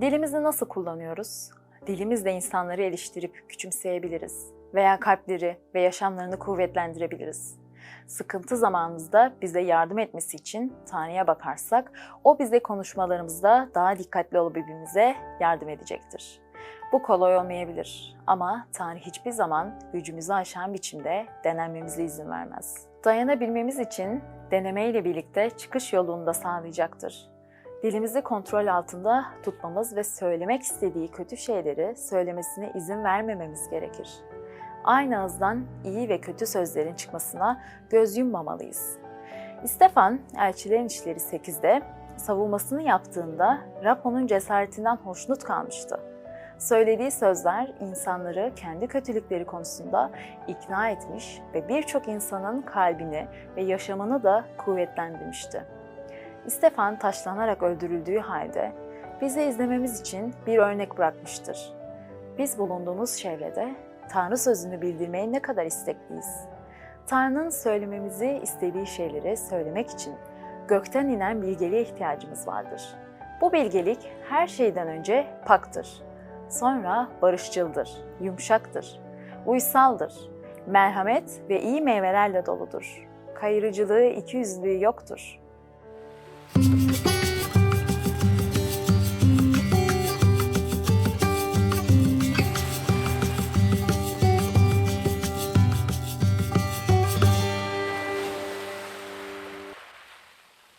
Dilimizi nasıl kullanıyoruz? Dilimizle insanları eleştirip küçümseyebiliriz veya kalpleri ve yaşamlarını kuvvetlendirebiliriz. Sıkıntı zamanımızda bize yardım etmesi için Tanrı'ya bakarsak, o bize konuşmalarımızda daha dikkatli olabilmemize yardım edecektir. Bu kolay olmayabilir ama Tanrı hiçbir zaman gücümüzü aşan biçimde denenmemize izin vermez. Dayanabilmemiz için denemeyle birlikte çıkış yolunu da sağlayacaktır dilimizi kontrol altında tutmamız ve söylemek istediği kötü şeyleri söylemesine izin vermememiz gerekir. Aynı ağızdan iyi ve kötü sözlerin çıkmasına göz yummamalıyız. İstefan, Elçilerin İşleri 8'de savunmasını yaptığında Rab onun cesaretinden hoşnut kalmıştı. Söylediği sözler insanları kendi kötülükleri konusunda ikna etmiş ve birçok insanın kalbini ve yaşamını da kuvvetlendirmişti. İstefan taşlanarak öldürüldüğü halde bize izlememiz için bir örnek bırakmıştır. Biz bulunduğumuz çevrede Tanrı sözünü bildirmeye ne kadar istekliyiz. Tanrı'nın söylememizi istediği şeyleri söylemek için gökten inen bilgeliğe ihtiyacımız vardır. Bu bilgelik her şeyden önce paktır. Sonra barışçıldır, yumuşaktır, uysaldır, merhamet ve iyi meyvelerle doludur. Kayırıcılığı, ikiyüzlülüğü yoktur.